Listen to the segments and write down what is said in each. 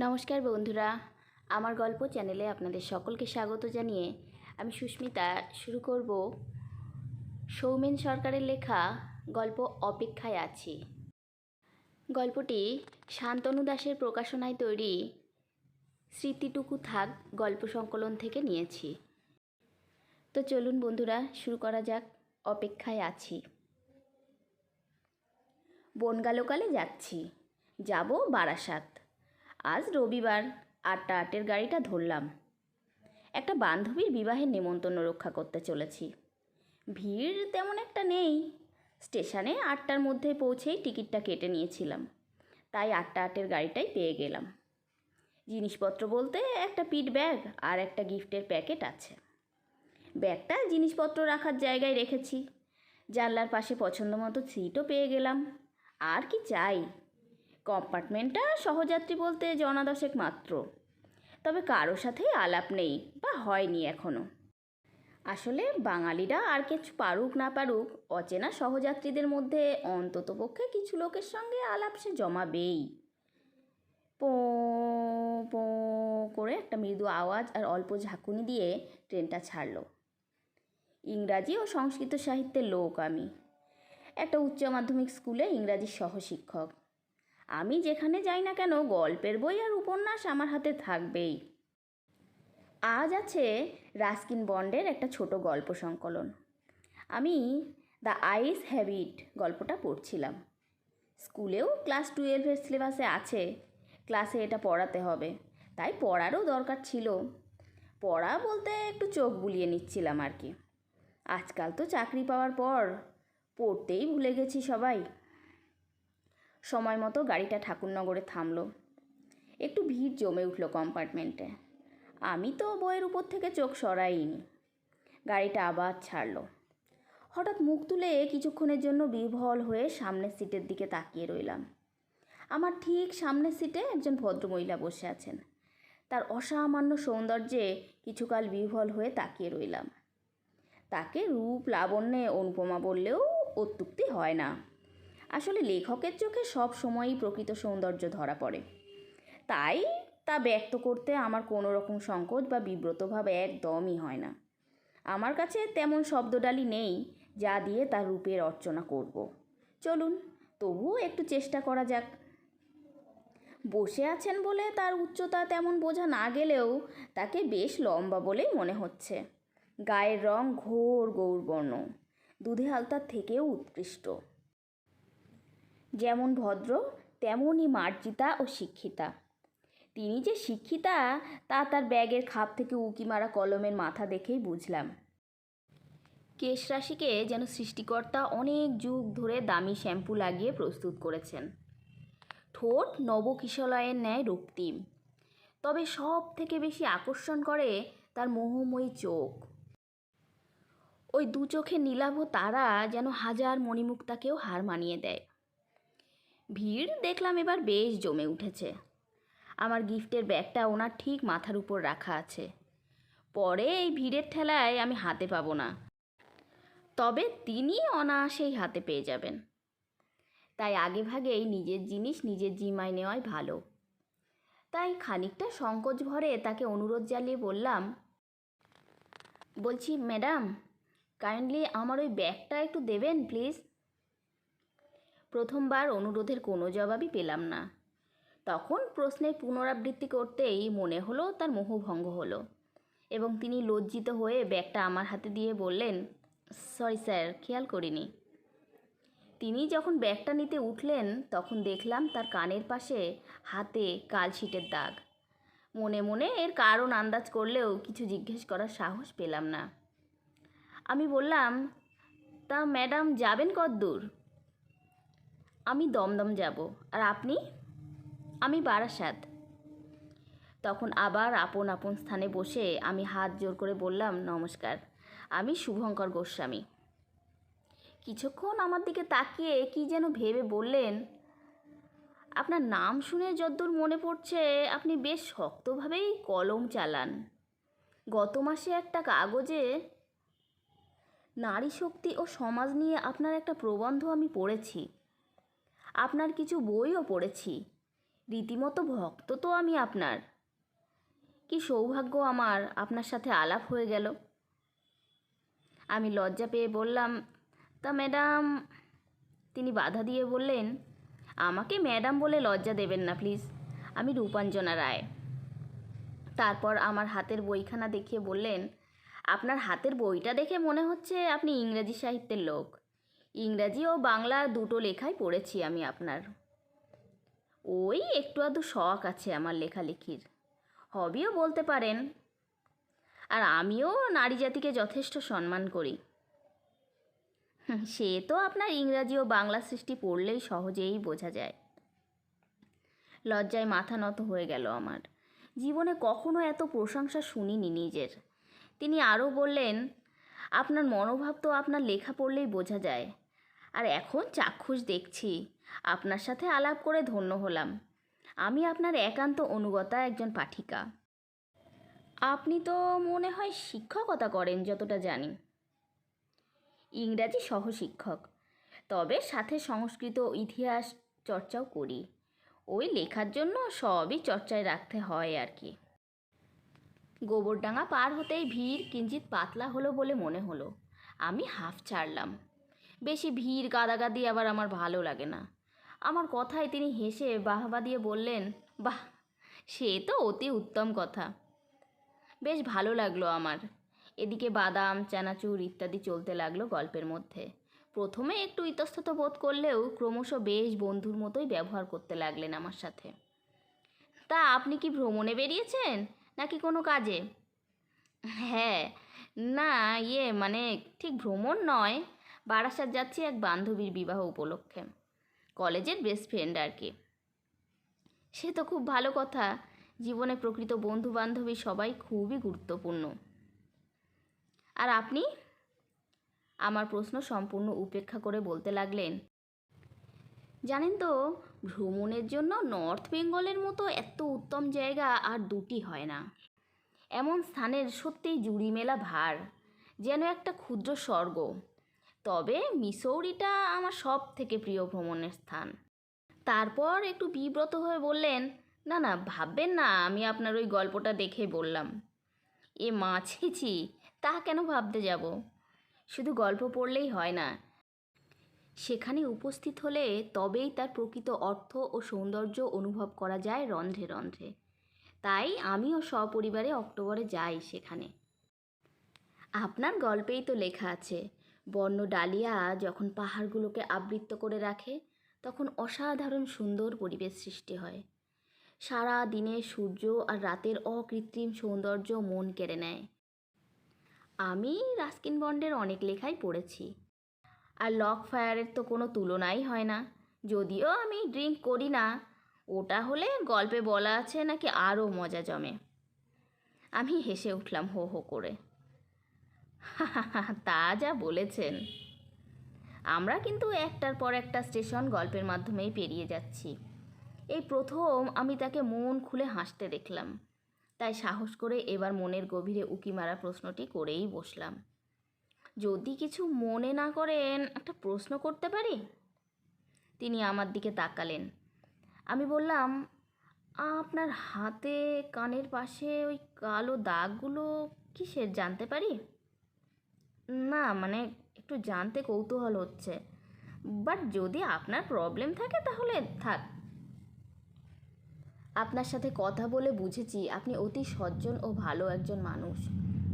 নমস্কার বন্ধুরা, আমার গল্প চ্যানেলে আপনাদের সকলকে স্বাগত জানিয়ে আমি সুস্মিতা শুরু করব। সৌমেন সরকারের লেখা গল্প অপেক্ষায় আছি। গল্পটি শান্তনু দাসের প্রকাশনায় তৈরি স্মৃতিটুকু থাক গল্প সংকলন থেকে নিয়েছি। তো চলুন বন্ধুরা, শুরু করা যাক, অপেক্ষায় আছি। বনগালোকালে যাচ্ছি। যাব বারাসাত। আজ রবিবার, আটটা আটের গাড়িটা ধরলাম। একটা বান্ধবীর বিবাহের নেমন্তন্ন রক্ষা করতে চলেছি। ভিড় তেমন একটা নেই। স্টেশনে আটটার মধ্যে পৌঁছেই টিকিটটা কেটে নিয়েছিলাম। তাই আটটা আটের গাড়িটাই পেয়ে গেলাম। জিনিসপত্র বলতে একটা পিট ব্যাগ আর একটা গিফটের প্যাকেট আছে। ব্যাগটা জিনিসপত্র রাখার জায়গায় রেখেছি। জানলার পাশে পছন্দ মতো সিটও পেয়ে গেলাম। আর কি চাই? কম্পার্টমেন্টটা সহযাত্রী বলতে জনা দশেক মাত্র। তবে কারও সাথেই আলাপ নেই বা হয়নি এখনও আসলে বাঙালিরা আর কিছু পারুক না পারুক, অচেনা সহযাত্রীদের মধ্যে অন্ততপক্ষে কিছু লোকের সঙ্গে আলাপ সে জমাবেই। পো পো করে একটা মৃদু আওয়াজ আর অল্প ঝাঁকুনি দিয়ে ট্রেনটা ছাড়লো। ইংরাজি ও সংস্কৃত সাহিত্যের লোক আমি। একটা উচ্চ মাধ্যমিক স্কুলে ইংরাজির সহশিক্ষক। আমি যেখানে যাই না কেন গল্পের বই আর উপন্যাস আমার হাতে থাকবেই। আজ আছে রাস্কিন বন্ডের একটা ছোট গল্প সংকলন। আমি দ্য আইস হ্যাবিট গল্পটা পড়ছিলাম। স্কুলেও ক্লাস টুয়েলভের সিলেবাসে আছে, ক্লাসে এটা পড়াতে হবে, তাই পড়ারও দরকার ছিল। পড়া বলতে একটু চোখ বুলিয়ে নিচ্ছিলাম আর কি। আজকাল তো চাকরি পাওয়ার পর পড়তেই ভুলে গেছি সবাই। সময় মতো গাড়িটা ঠাকুরনগরে থামলো। একটু ভিড় জমে উঠল কম্পার্টমেন্টে। আমি তো বইয়ের উপর থেকে চোখ সরাইনি। গাড়িটা আবার ছাড়লো। হঠাৎ মুখ তুলে কিছুক্ষণের জন্য বিভল হয়ে সামনের সিটের দিকে তাকিয়ে রইলাম। আমার ঠিক সামনের সিটে একজন ভদ্রমহিলা বসে আছেন। তার অসামান্য সৌন্দর্যে কিছুকাল বিহ্বল হয়ে তাকিয়ে রইলাম। তাকে রূপ, লাবণ্যে অনুপমা বললেও অত্যুক্তি হয় না। আসলে লেখকের চোখে সব সময়ই প্রকৃত সৌন্দর্য ধরা পড়ে। তাই তা ব্যক্ত করতে আমার কোনো রকম সংকোচ বা বিব্রতভাব একদমই হয় না। আমার কাছে তেমন শব্দডালি নেই যা দিয়ে তার রূপের অর্চনা করব। চলুন, তবুও একটু চেষ্টা করা যাক। বসে আছেন বলে তার উচ্চতা তেমন বোঝা না গেলেও তাকে বেশ লম্বা বলেই মনে হচ্ছে। গায়ের রং ঘোর গৌরবর্ণ। দুধে হালতার থেকেও উৎকৃষ্ট। যেমন ভদ্র তেমনই মার্জিতা ও শিক্ষিতা। তিনি যে শিক্ষিতা, তা তার ব্যাগের খাপ থেকে উকি মারা কলমের মাথা দেখেই বুঝলাম। কেশ রাশিকে যেন সৃষ্টিকর্তা অনেক যুগ ধরে দামি শ্যাম্পু লাগিয়ে প্রস্তুত করেছেন। ঠোঁট নবকিশলয়ের ন্যায় রক্তিম। তবে সব থেকে বেশি আকর্ষণ করে তার মোহময়ী চোখ। ওই দু চোখে নীলাভ তারা যেন হাজার মণিমুক্তাকেও হার মানিয়ে দেয়। ভিড় দেখলাম এবার বেশ জমে উঠেছে। আমার গিফটের ব্যাগটা ওনার ঠিক মাথার উপর রাখা আছে। পরে এই ভিড়ের ঠেলায় আমি হাতে পাবো না। তবে তিনি অনায়াসেই হাতে পেয়ে যাবেন। তাই আগে ভাগেই নিজের জিনিস নিজের জিমায় নেওয়াই ভালো। তাই খানিকটা সংকোচ ভরে তাকে অনুরোধ জ্বালিয়ে বললাম, বলছি, ম্যাডাম, কাইন্ডলি আমার ওই ব্যাগটা একটু দেবেন, প্লিজ? প্রথমবার অনুরোধের কোনো জবাবই পেলাম না। তখন প্রশ্নের পুনরাবৃত্তি করতেই মনে হলো তার মোহভঙ্গ হলো এবং তিনি লজ্জিত হয়ে ব্যাগটা আমার হাতে দিয়ে বললেন, সরি স্যার, খেয়াল করিনি। তিনি যখন ব্যাগটা নিতে উঠলেন, তখন দেখলাম তার কানের পাশে হাতে কালশিটের দাগ। মনে মনে এর কারণ আন্দাজ করলেও কিছু জিজ্ঞেস করার সাহস পেলাম না। আমি বললাম, তা ম্যাডাম যাবেন কদ্দূর আমি দমদম যাব। আর আপনি? আমি বারাসাত। তখন আবার আপন আপন স্থানে বসে আমি হাত জোর করে বললাম, নমস্কার, আমি শুভঙ্কর গোস্বামী। কিছুক্ষণ আমার দিকে তাকিয়ে কি যেন ভেবে বললেন, আপনার নাম শুনে যদ্দূর মনে পড়ছে, আপনি বেশ শক্তভাবেই কলম চালান। গত মাসে একটা কাগজে নারী শক্তি ও সমাজ নিয়ে আপনার একটা প্রবন্ধ আমি পড়েছি। আপনার কিছু বইও পড়েছি। রীতিমতো ভক্ত তো আমি আপনার। কি সৌভাগ্য আমার আপনার সাথে আলাপ হয়ে গেল। আমি লজ্জা পেয়ে বললাম, তা ম্যাডাম, তিনি বাধা দিয়ে বললেন, আমাকে ম্যাডাম বলে লজ্জা দেবেন না প্লিজ, আমি রূপাঞ্জনা রায়। তারপর আমার হাতের বইখানা দেখিয়ে বললেন, আপনার হাতের বইটা দেখে মনে হচ্ছে আপনি ইংরেজি সাহিত্যের লোক। ইংরাজি ও বাংলা দুটো লেখাই পড়েছি আমি আপনার। ওই একটু আধটু শখ আছে আমার লেখালেখির। হবিও বলতে পারেন। আর আমিও নারী জাতিকে যথেষ্ট সম্মান করি। সে তো আপনার ইংরাজি ও বাংলা সৃষ্টি পড়লেই সহজেই বোঝা যায়। লজ্জায় মাথা নত হয়ে গেল আমার। জীবনে কখনো এত প্রশংসা শুনিনি নিজের। তিনি আরও বললেন, আপনার মনোভাব তো আপনার লেখা পড়লেই বোঝা যায়। আর এখন চাক্ষুষ দেখছি। আপনার সাথে আলাপ করে ধন্য হলাম। আমি আপনার একান্ত অনুগতা একজন পাঠিকা। আপনি তো মনে হয় শিক্ষকতা করেন, যতটা জানি। ইংরাজি সহশিক্ষক। তবে সাথে সংস্কৃত ইতিহাস চর্চাও করি। ওই লেখার জন্য সবই চর্চায় রাখতে হয় আর কি। গোবরডাঙ্গা পার হতেই ভিড় কিঞ্চিত পাতলা হলো বলে মনে হলো। আমি হাফ ছাড়লাম। বেশি ভিড় গাদাগাদি আবার আমার ভালো লাগে না। আমার কথায় তিনি হেসে বাহবা দিয়ে বললেন, বাহ, সে তো অতি উত্তম কথা। বেশ ভালো লাগল আমার। এদিকে বাদাম, চানাচুর ইত্যাদি চলতে লাগল গল্পের মধ্যে। প্রথমে একটু ইতস্তত বোধ করলেও ক্রমশ বেশ বন্ধুর মতোই ব্যবহার করতে লাগলেন আমার সাথে। তা আপনি কি ভ্রমণে বেরিয়েছেন? নাকি কোনো কাজে? হ্যাঁ না ইয়ে মানে ঠিক ভ্রমণ নয়। বারাসাত যাচ্ছি এক বান্ধবীর বিবাহ উপলক্ষে। কলেজের বেস্ট ফ্রেন্ড আর কি। সে তো খুব ভালো কথা। জীবনে প্রকৃত বন্ধু বান্ধবী সবাই খুবই গুরুত্বপূর্ণ। আর আপনি? আমার প্রশ্ন সম্পূর্ণ উপেক্ষা করে বলতে লাগলেন। জানেন তো, ভ্রমণের জন্য নর্থ বেঙ্গলের মতো এত উত্তম জায়গা আর দুটি হয় না। এমন স্থানের সত্যিই জুড়ি মেলা ভার, যেন একটা ক্ষুদ্র স্বর্গ। তবে মিসৌরিটা আমার সব থেকে প্রিয় ভ্রমণের স্থান। তারপর একটু বিব্রত হয়ে বললেন, না না, ভাববেন না, আমি আপনার ওই গল্পটা দেখে বললাম। এ মাছিছি তা কেন ভাবতে যাব? শুধু গল্প পড়লেই হয় না। সেখানে উপস্থিত হলে তবেই তার প্রকৃত অর্থ ও সৌন্দর্য অনুভব করা যায় রন্ধ্রে রন্ধ্রে। তাই আমিও সপরিবারে অক্টোবরে যাই সেখানে। আপনার গল্পেই তো লেখা আছে। বন্য ডালিয়া যখন পাহাড়গুলোকে আবৃত্ত করে রাখে, তখন অসাধারণ সুন্দর পরিবেশ সৃষ্টি হয়। সারা দিনে সূর্য আর রাতের অকৃত্রিম সৌন্দর্য মন কেড়ে নেয়। আমি রাস্কিন বন্ডের অনেক লেখাই পড়েছি। আর লক ফায়ারের তো কোনো তুলনাই হয় না। যদিও আমি ড্রিঙ্ক করি না, ওটা হলে গল্পে বলা আছে নাকি আরও মজা জমে। আমি হেসে উঠলাম হো হো করে। তা যা বলেছেন। আমরা কিন্তু একটার পর একটা স্টেশন গল্পের মাধ্যমেই পেরিয়ে যাচ্ছি। এই প্রথম আমি তাকে মন খুলে হাসতে দেখলাম। তাই সাহস করে এবার মনের গভীরে উকি মারা প্রশ্নটি করেই বসলাম। যদি কিছু মনে না করেন, একটা প্রশ্ন করতে পারি? তিনি আমার দিকে তাকালেন। আমি বললাম, আপনার হাতে কানের পাশে ওই কালো দাগগুলো কিসের জানতে পারি? না মানে একটু জানতে কৌতূহল হচ্ছে। বাট যদি আপনার প্রবলেম থাকে তাহলে থাক। আপনার সাথে কথা বলে বুঝেছি, আপনি অতি সজ্জন ও ভালো একজন মানুষ।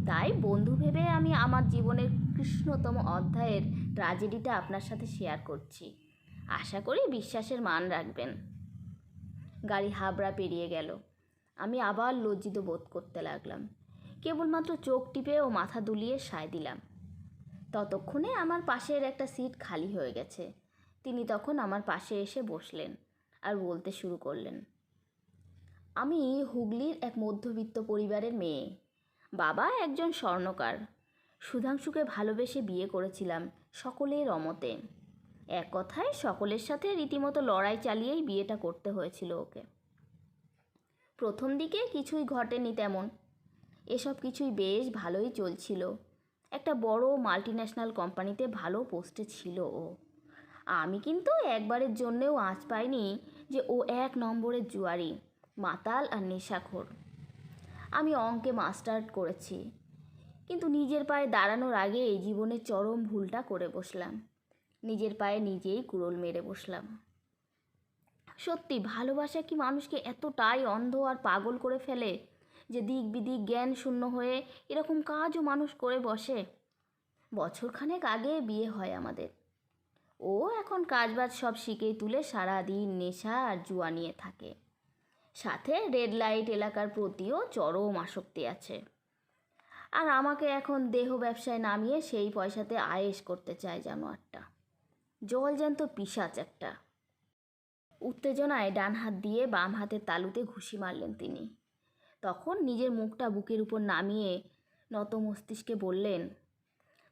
তাই বন্ধু ভেবে আমি আমার জীবনের কৃষ্ণতম অধ্যায়ের ট্র্যাজেডিটা আপনার সাথে শেয়ার করছি। আশা করি বিশ্বাসের মান রাখবেন। গাড়ি হাবড়া পেরিয়ে গেল। আমি আবার লজ্জিত বোধ করতে লাগলাম। কেবলমাত্র চোখ টিপে ও মাথা দুলিয়ে সায় দিলাম। ততক্ষণে আমার পাশের একটা সিট খালি হয়ে গেছে। তিনি তখন আমার পাশে এসে বসলেন আর বলতে শুরু করলেন, আমি হুগলির এক মধ্যবিত্ত পরিবারের মেয়ে। বাবা একজন স্বর্ণকার। সুধাংশুকে ভালোবেসে বিয়ে করেছিলাম সকলের অমতে। এক কথায় সকলের সাথে রীতিমতো লড়াই চালিয়েই বিয়েটা করতে হয়েছিল ওকে। প্রথম দিকে কিছুই ঘটেনি তেমন। এসব কিছুই বেশ ভালোই চলছিল। একটা বড় মাল্টিন্যাশনাল কোম্পানিতে ভালো পোস্টে ছিল ও। আমি কিন্তু একবারের জন্যেও আঁচ পাইনি যে ও এক নম্বরের জুয়ারি, মাতাল আর নেশাখোর। আমি অঙ্কে মাস্টার করেছি, কিন্তু নিজের পায়ে দাঁড়ানোর আগে এই জীবনের চরম ভুলটা করে বসলাম। নিজের পায়ে নিজেই কুড়োল মেরে বসলাম। সত্যি, ভালোবাসা কি মানুষকে এতটাই অন্ধ আর পাগল করে ফেলে? যে দিক বিদিক জ্ঞান শূন্য হয়ে এরকম কাজও মানুষ করে বসে। বছরখানেক আগে বিয়ে হয় আমাদের। ও এখন কাজবাজ সব শিখেই তুলে সারাদিন নেশা আর জুয়া নিয়ে থাকে। সাথে রেড লাইট এলাকার প্রতিও চরম আসক্তি আছে। আর আমাকে এখন দেহ ব্যবসায় নামিয়ে সেই পয়সাতে আয়েশ করতে চায় জানোয়ারটা জল জ্যান্ত পিসাচ একটা। উত্তেজনায় ডান হাত দিয়ে বাম হাতের তালুতে ঘুষি মারলেন তিনি। তখন নিজের মুখটা বুকের উপর নামিয়ে নত মস্তিষ্কে বললেন,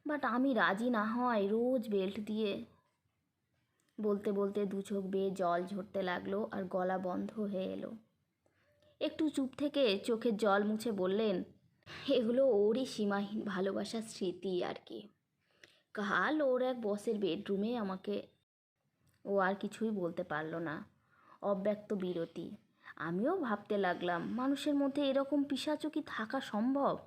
বাট আমি রাজি না হয় রোজ বেল্ট দিয়ে। বলতে বলতে দু চোখ বেয়ে জল ঝরতে লাগল আর গলা বন্ধ হয়ে এলো। একটু চুপ থেকে চোখের জল মুছে বললেন, এগুলো ওরই সীমাহীন ভালোবাসার স্মৃতি আর কি। কাল ওর এক বসের বেডরুমে আমাকে ও আর কিছুই বলতে পারল না। অব্যক্ত বিরতি। আমিও ভাবতে লাগলাম, মানুষের মধ্যে এরকম পিসাচও কি থাকা সম্ভব?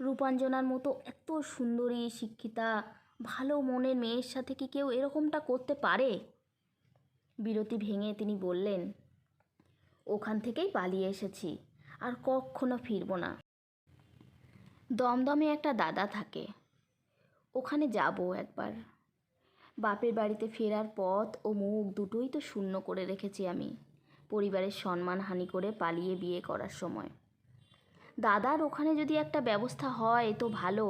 রূপাঞ্জনার মতো এত সুন্দরী, শিক্ষিতা, ভালো মনের মেয়ের সাথে কি কেউ এরকমটা করতে পারে? বিরতি ভেঙে তিনি বললেন, ওখান থেকেই পালিয়ে এসেছি, আর কখনো ফিরবো না। দমদমে একটা দাদা থাকে, ওখানে যাব একবার। বাপের বাড়িতে ফেরার পথ ও মুখ দুটোই তো শূন্য করে রেখেছি আমি। পরিবারের সম্মানহানি করে পালিয়ে বিয়ে করার সময়। দাদার ওখানে যদি একটা ব্যবস্থা হয় তো ভালো।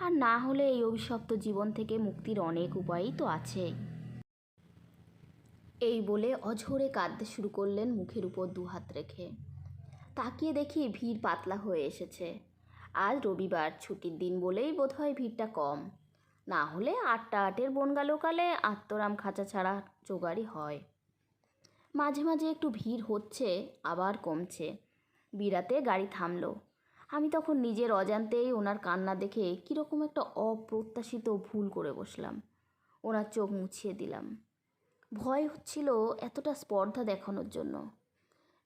আর না হলে এই অভিশপ্ত জীবন থেকে মুক্তির অনেক উপায়ই তো আছে। এই বলে অঝরে কাঁদতে শুরু করলেন মুখের উপর দুহাত রেখে। তাকিয়ে দেখি ভিড় পাতলা হয়ে এসেছে। আজ রবিবার, ছুটির দিন বলেই বোধহয় ভিড়টা কম। না হলে আটটা আটের বনগা লোকালে আত্মরাম খাঁচা ছাড়া জোগাড়ি হয়। মাঝে মাঝে একটু ভিড় হচ্ছে, আবার কমছে। বিরাতে গাড়ি থামলো। আমি তখন নিজের অজান্তেই ওনার কান্না দেখে কীরকম একটা অপ্রত্যাশিত ভুল করে বসলাম। ওনার চোখ মুছিয়ে দিলাম। ভয় হচ্ছিল এতটা স্পর্ধা দেখানোর জন্য।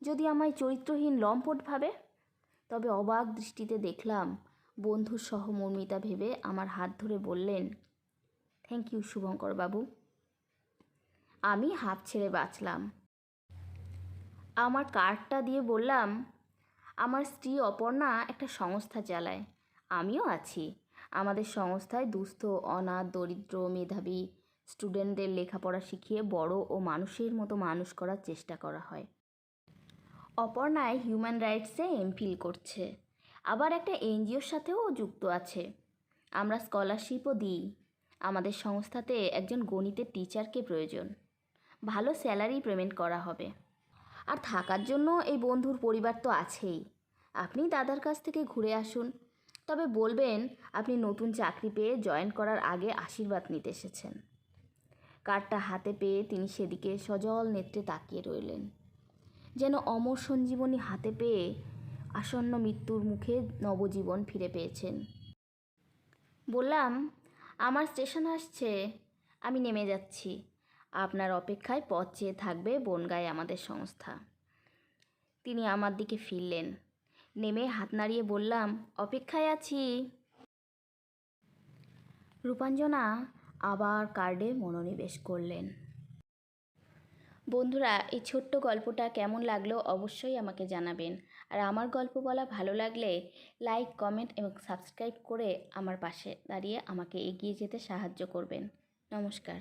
যদি আমায় চরিত্রহীন লম্পট ভাবে? তবে অবাক দৃষ্টিতে দেখলাম, বন্ধুর সহমর্মিতা ভেবে আমার হাত ধরে বললেন থ্যাংক ইউ শুভঙ্কর বাবু আমি হাফ ছেড়ে বাঁচলাম। আমার কার্ডটা দিয়ে বললাম, আমার স্ত্রী অপর্ণা একটা সংস্থা চালায়। আমিও আছি। আমাদের সংস্থায় দুস্থ, অনাথ, দরিদ্র, মেধাবী স্টুডেন্টদের লেখাপড়া শিখিয়ে বড় ও মানুষের মতো মানুষ করার চেষ্টা করা হয়। অপর্ণায় হিউম্যান রাইটসে এমফিল করছে। আবার একটা এনজিওর সাথেও যুক্ত আছে। আমরা স্কলারশিপও দিই। আমাদের সংস্থাতে একজন গণিতের টিচারকে প্রয়োজন। ভালো স্যালারি পেমেন্ট করা হবে। আর থাকার জন্য এই বন্ধুর পরিবার তো আছেই। আপনি দাদার কাছ থেকে ঘুরে আসুন। তবে বলবেন, আপনি নতুন চাকরি পেয়ে জয়েন করার আগে আশীর্বাদ নিতে এসেছেন। কার্ডটা হাতে পেয়ে তিনি সেদিকে সজল নেত্রে তাকিয়ে রইলেন। যেন অমর সঞ্জীবনী হাতে পেয়ে আসন্ন মৃত্যুর মুখে নবজীবন ফিরে পেয়েছেন। বললাম, আমার স্টেশন আসছে। আমি নেমে যাচ্ছি। আপনার অপেক্ষায় পথ চেয়ে থাকবে বনগায় আমাদের সংস্থা। তিনি আমার দিকে ফিরলেন। নেমে হাত নাড়িয়ে বললাম, অপেক্ষায় আছি। রূপাঞ্জনা আবার কার্ডে মনোনিবেশ করলেন। বন্ধুরা, এই ছোট্ট গল্পটা কেমন লাগল অবশ্যই আমাকে জানাবেন। আর আমার গল্প বলা ভালো লাগলে লাইক, কমেন্ট এবং সাবস্ক্রাইব করে আমার পাশে দাঁড়িয়ে আমাকে এগিয়ে যেতে সাহায্য করবেন। নমস্কার।